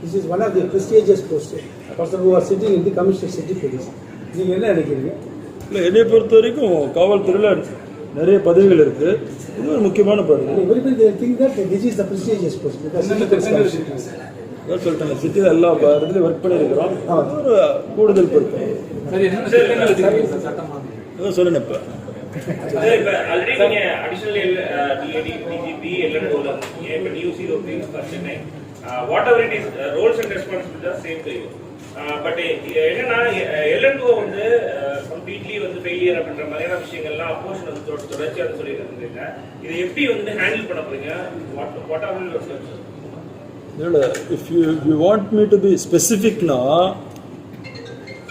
This is one of the prestigious post person who are sitting in the commissioner city police நீங்கள் என்ன நினைக்கிறீங்க? இல்லை என்னை பொறுத்த வரைக்கும் காவல்துறையில் நிறைய பதவிகள் இருக்குது இது ஒரு முக்கியமான பதவி. Think that this is the prestigious post சொல்லிட்டேன் சிட்டியில் எல்லா இடத்துலையும் ஒர்க் பண்ணியிருக்கிறோம். ஒரு கூடுதல் பொறுப்பு. அதான் சொன்னேன் இப்போ. நீங்க additional L- uh, DAD, DGP, LNO ல இருக்கீங்க. இப்ப new COP for what it is roles and responsibility same to but are uh, uh, என்னன்னா uh, எல்என்ஓ வந்து கம்ப்ளீட்லி வந்து ஃபெயிலியர் அப்படின்ற மாதிரியான விஷயங்கள்லாம் அப்போஷன் வந்து தொட- தொடர்ச்சியா வந்து சொல்லிட்டு இதை எப்படி வந்து ஹேண்டில் பண்ண போறீங்க? What what are your steps இல்லை if you you want me to be ஸ்பெசிஃபிக்னா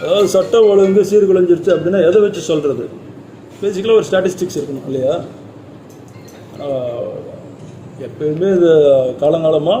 அதாவது சட்டம் ஒழுங்கு சீர்குலைஞ்சிருச்சு அப்படின்னா எதை வச்சு சொல்கிறது பேசிக்கலாக ஒரு ஸ்டாட்டிஸ்டிக்ஸ் இருக்கணும் இல்லையா? எப்பயுமே இது காலங்காலமாக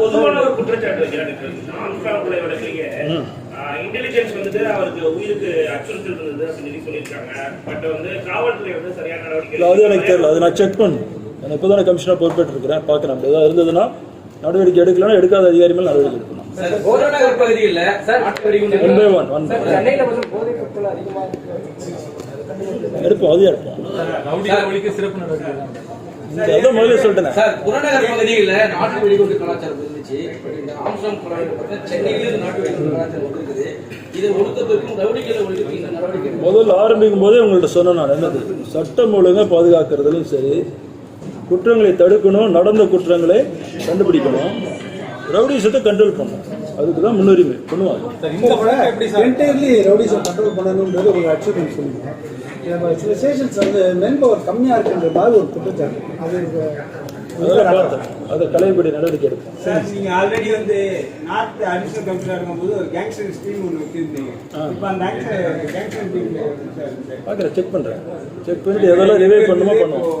பொதுவான ஒரு குற்றச்சாட்டு வைக்கிறாங்க ஆம்ஸ்டாங் கொலை வழக்கிலேயே இன்டெலிஜென்ஸ் வந்துட்டு அவருக்கு உயிருக்கு அச்சுறுத்தல் இருந்தது அப்படின்னு சொல்லி சொல்லியிருக்காங்க. பட் வந்து காவல்துறை வந்து சரியான இல்லை அது எனக்கு நடவடிக்கை தெரியல. அது நான் செக் பண்ணணும் நான் இப்போ தானே கமிஷனாக பொறுப்பேற்று இருக்கிறேன் பார்க்குறேன் ஏதாவது இருந்ததுன்னா நடவடிக்கை எடுக்கலன்னா எடுக்காத அதிகாரி மேல் நடவடிக்கை எடுக்கணும். ஒன் பை ஒன் ஒன் எடுப்போம் அதையும் எடுப்போம். அதான் முதல்ல சொல்லிட்டேன். சார் புறநகர் பகுதியில் நாட்டு வெடிகுண்டு கலாச்சாரம் இருந்துச்சு. பட் இந்த ஆம்சாங் கொலை பார்த்தா சென்னையிலும் நாட்டு வெடிகுண்டு கலாச்சாரம் இருக்குது இதை ஒடுக்கத்திற்கும் ரவுடிகளை ஒழிக்க இந்த நடவடிக்கை முதல்ல ஆரம்பிக்கும் போதே உங்கள்ட்ட சொன்னேன் நான் என்னது? சட்டம் ஒழுங்கை பாதுகாக்கிறதுலையும் சரி குற்றங்களை தடுக்கணும் நடந்த குற்றங்களை கண்டுபிடிக்கணும். ரவுடிசத்தை கண்ட்ரோல் பண்ணணும் அதுக்கு தான் முன்னுரிமை பண்ணுவாங்க. என்டையர்லி ரவுடிஸை கண்ட்ரோல் பண்ணணுன்றது ஒரு அச்சீவ்மெண்ட் சொல்லுங்க நம்ம சில ஸ்டேஷன்ஸ் வந்து மென் பவர் கம்மியாக இருக்குன்ற மாதிரி ஒரு குற்றச்சாட்டு. அது அதை களையபடி நடவடிக்கை எடுப்போம். சார் நீங்க ஆல்ரெடி வந்து நார்த் அடிஷனல் கமிஷனர் இருக்கும்போது ஒரு கேங்ஸ்டர் டீம் ஒன்று வச்சிருந்தீங்க. இப்போ அந்த கேங்ஸ்டர் டீம் சார்? பார்க்குறேன் செக் பண்ணுறேன் செக் பண்ணிட்டு எதெல்லாம் ரிவைவ் பண்ணுமோ பண்ணுவோம்.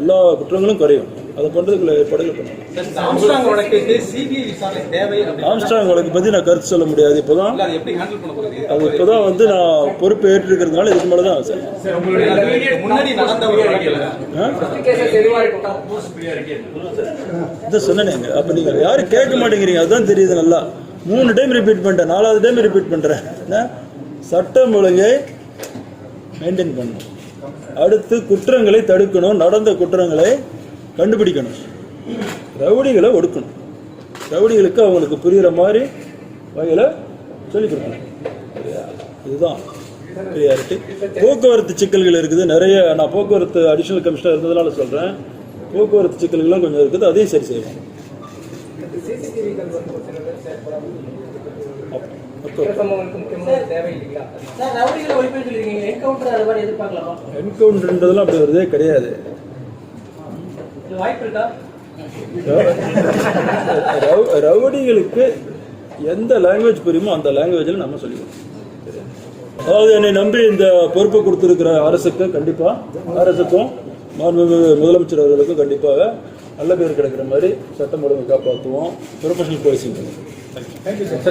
எல்லா குற்றங்களும் குறையும். அதை பண்ணுறதுக்குள்ள ஏற்பாடுகள் பண்ணணும் ஆம்ஸ்டாங் வழக்குக்கு சிபிஐ விசாரணை தேவை ஆம்ஸ்டாங் வழக்கு பற்றி நான் கருத்து சொல்ல முடியாது. இப்போ தான் அதை இப்போ தான் வந்து நான் பொறுப்பு ஏற்றிருக்கிறதுனால இதுக்கு மேலே தான் சார். இதை சொன்னேங்க அப்போ நீங்கள் யாரும் கேட்க மாட்டேங்கிறீங்க. அதுதான் தெரியுது நல்லா. மூணு டைம் ரிப்பீட் பண்ணிட்டேன். நாலாவது டைம் ரிப்பீட் பண்ணுறேன் சட்டம் ஒழுங்கை மெயின்டைன் பண்ணணும். அடுத்து குற்றங்களை தடுக்கணும் நடந்த குற்றங்களை கண்டுபிடிக்கணும். ரவுடிகளை ஒடுக்கணும். ரவுடிகளுக்கு அவங்களுக்கு புரிகிற மாதிரி வகையில் சொல்லிக் கொடுக்கணும். இதுதான் ப்ரியாரிட்டி போக்குவரத்து சிக்கல்கள் இருக்குது. நிறைய நான் போக்குவரத்து அடிஷனல் கமிஷனர் இருந்ததுனால சொல்கிறேன் போக்குவரத்து சிக்கல்கள்லாம் கொஞ்சம் இருக்குது. அதையும் சரி செய்யணும் சிசிடிவி கல்வெட்டு ஒரு சில பேர் செயல்படாமல் அப்போ சில சம்பவங்களுக்கு முக்கியமான தேவை இல்லைங்களா சார் ரவுடிகளை ஒழிப்புன்னு சொல்லிருக்கீங்க என்கவுண்டர் அது மாதிரி எதிர்பார்க்கலாமா என்கவுண்டர்ன்றதெல்லாம் அப்படி வருதே கிடையாது. ரவுடிகளுக்கு எந்த லாங்குவேஜ் புரியுமோ அந்த லாங்குவேஜில் நம்ம சொல்லிக்கணும். அதாவது என்னை நம்பி இந்த பொறுப்பை கொடுத்துருக்கிற அரசுக்கு கண்டிப்பாக அரசுக்கும் மாண்புமிகு முதலமைச்சர் அவர்களுக்கும் கண்டிப்பாக நல்ல பேர் கிடைக்கிற மாதிரி சட்டம் ஒழுங்கு காப்பாற்றுவோம். Professional policing thank you sir